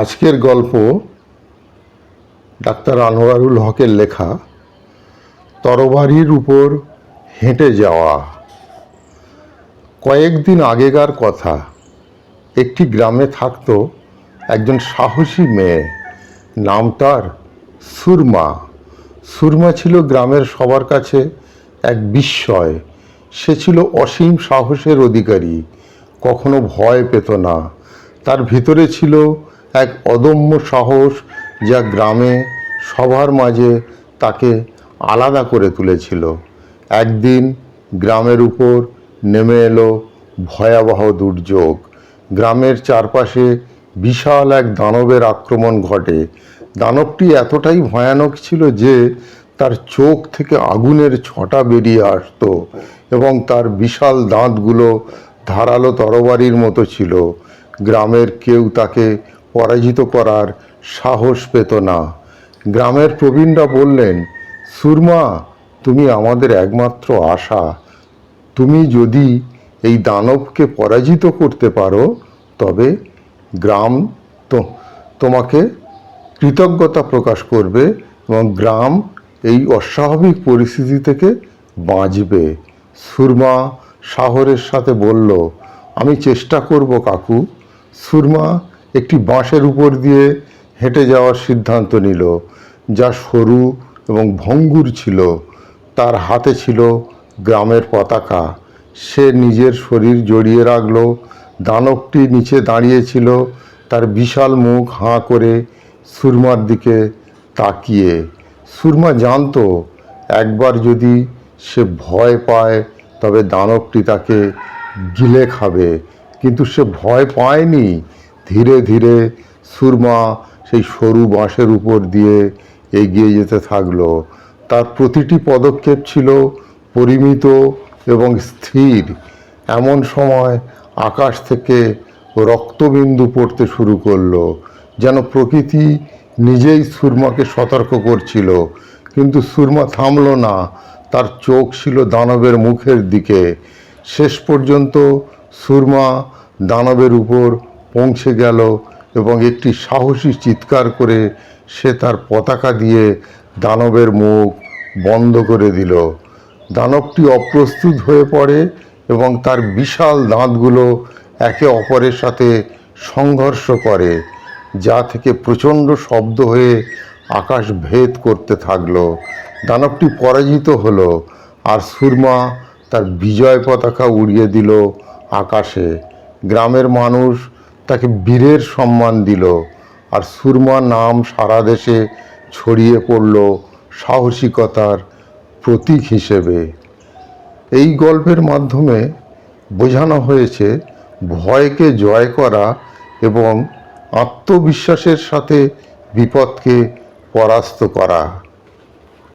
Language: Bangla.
আজকের গল্প ডাক্তার আনোয়ারুল হকের লেখা, তরবারির উপর হেঁটে যাওয়া। কয়েকদিন আগেকার কথা, একটি গ্রামে থাকতো একজন সাহসী মেয়ে, নাম তার সুরমা। সুরমা ছিল গ্রামের সবার কাছে এক বিস্ময়। সে ছিল অসীম সাহসের অধিকারী, কখনো ভয় পেত না। তার ভিতরে ছিল এক অদম্য সাহস যা গ্রামে সবার মাঝে তাকে আলাদা করে তুলেছিল। একদিন গ্রামের উপর নেমে এলো ভয়াবহ দুর্যোগ। গ্রামের চারপাশে বিশাল এক দানবের আক্রমণ ঘটে। দানবটি এতটাই ভয়ানক ছিল যে তার চোখ থেকে আগুনের ছটা বেরিয়ে আসতো এবং তার বিশাল দাঁতগুলো ধারালো তরবারির মতো ছিল। গ্রামের কেউ তাকে পরাজিত করার সাহস পেত না। গ্রামের প্রবীণরা বললেন, সুরমা, তুমি আমাদের একমাত্র আশা। তুমি যদি এই দানবকে পরাজিত করতে পারো, তবে গ্রাম তো, তোমাকে কৃতজ্ঞতা প্রকাশ করবে এবং গ্রাম এই অস্বাভাবিক পরিস্থিতি থেকে বাঁচবে। সুরমা সাহরের সাথে বলল, আমি চেষ্টা করব কাকু। সুরমা একটি বাঁশের উপর দিয়ে হেঁটে যাওয়ার সিদ্ধান্ত নিল, যা সরু এবং ভঙ্গুর ছিল। তার হাতে ছিল গ্রামের পতাকা। সে নিজের শরীর জড়িয়ে রাখল। দানবটি নিচে দাঁড়িয়েছিল। তার বিশাল মুখ হাঁ করে সুরমার দিকে তাকিয়ে। সুরমা জানতো, একবার যদি সে ভয় পায়, তবে দানবটি তাকে গিলে খাবে। কিন্তু সে ভয় পায়নি। ধীরে ধীরে সুরমা সেই সরু বাঁশের উপর দিয়ে এগিয়ে যেতে থাকল। তার প্রতিটি পদক্ষেপ ছিল পরিমিত এবং স্থির। এমন সময় আকাশ থেকে রক্তবিন্দু পড়তে শুরু করল, যেন প্রকৃতি নিজেই সুরমাকে সতর্ক করছিল। কিন্তু সুরমা থামল না, তার চোখ ছিল দানবের মুখের দিকে। শেষ পর্যন্ত সুরমা দানবের উপর পৌঁছে গেল এবং একটি সাহসী চিৎকার করে সে তার পতাকা দিয়ে দানবের মুখ বন্ধ করে দিল। দানবটি অপ্রস্তুত হয়ে পড়ে এবং তার বিশাল দাঁতগুলো একে অপরের সাথে সংঘর্ষ করে, যা থেকে প্রচণ্ড শব্দ হয়ে আকাশ ভেদ করতে থাকল। দানবটি পরাজিত হলো আর সুরমা তার বিজয় পতাকা উড়িয়ে দিল আকাশে। গ্রামের মানুষ তাকে বীরের সম্মান দিল আর সুরমা নাম সারা দেশে ছড়িয়ে পড়ল সাহসিকতার প্রতীক হিসেবে। এই গল্পের মাধ্যমে বোঝানো হয়েছে ভয়কে জয় করা এবং আত্মবিশ্বাসের সাথে বিপদকে পরাস্ত করা।